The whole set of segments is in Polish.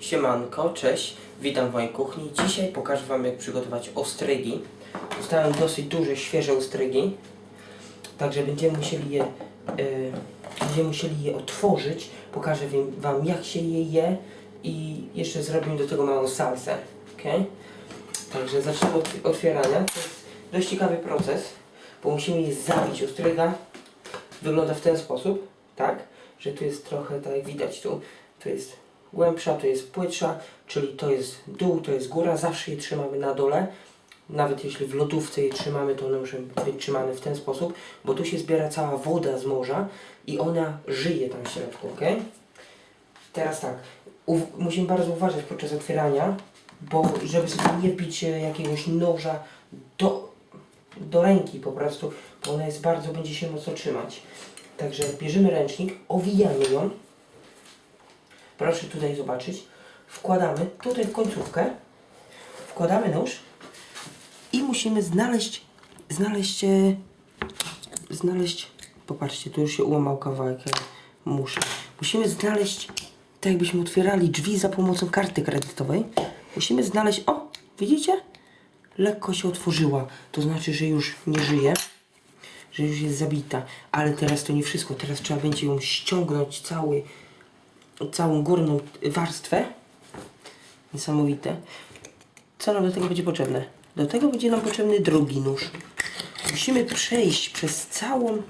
Siemanko, cześć, witam w mojej kuchni. Dzisiaj pokażę Wam jak przygotować ostrygi. Dostałem dosyć duże, świeże ostrygi, także będziemy musieli je, e, będziemy musieli je otworzyć. Pokażę wam- jak się je je i jeszcze zrobimy do tego małą salsę, ok? Także zacznę od otwierania. To jest dość ciekawy proces, bo musimy je zabić. Ostryga wygląda w ten sposób, tak? Że tu jest trochę, tak jak widać tu, tu jest głębsza, tu jest płytsza, czyli to jest dół, to jest góra, zawsze je trzymamy na dole. Nawet jeśli w lodówce je trzymamy, to one muszą być trzymane w ten sposób, bo tu się zbiera cała woda z morza i ona żyje tam w środku, ok? Teraz tak, musimy bardzo uważać podczas otwierania, bo żeby sobie nie wbić e, jakiegoś noża do, do ręki po prostu, bo ona jest bardzo, będzie się mocno trzymać. Także bierzemy ręcznik, owijamy ją. Proszę tutaj zobaczyć. Wkładamy tutaj w końcówkę. Wkładamy nóż i musimy znaleźć, znaleźć, e, znaleźć, popatrzcie, tu już się ułamał kawałek, ja muszę. Musimy znaleźć, tak jakbyśmy otwierali drzwi za pomocą karty kredytowej. Musimy znaleźć, o, widzicie? Lekko się otworzyła, to znaczy, że już nie żyje że już jest zabita, ale teraz to nie wszystko. Teraz trzeba będzie ją ściągnąć cały, całą górną warstwę. Niesamowite. Co nam do tego będzie potrzebne? Do tego będzie nam potrzebny drugi nóż. Musimy przejść przez całą.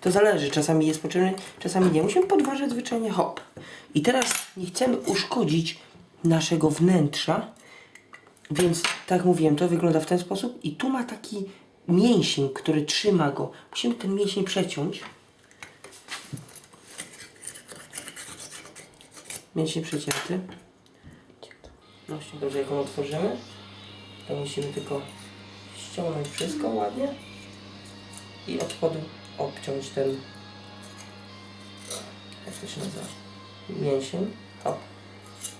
To zależy, czasami jest potrzebny, czasami nie. Musimy podważyć zwyczajnie hop. I teraz nie chcemy uszkodzić naszego wnętrza, więc tak jak mówiłem, to wygląda w ten sposób i tu ma taki mięsień, który trzyma go. Musimy ten mięsień przeciąć. Mięsień przecięty. Właśnie, dobrze, jak ją otworzymy, to musimy tylko ściągnąć wszystko ładnie i od spodu obciąć ten jak to się nazywa? Mięsień. Hop.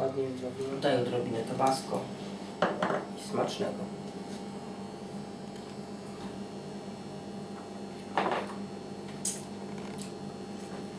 Ładnie zrobimy. Daj odrobinę tabasco. I smacznego.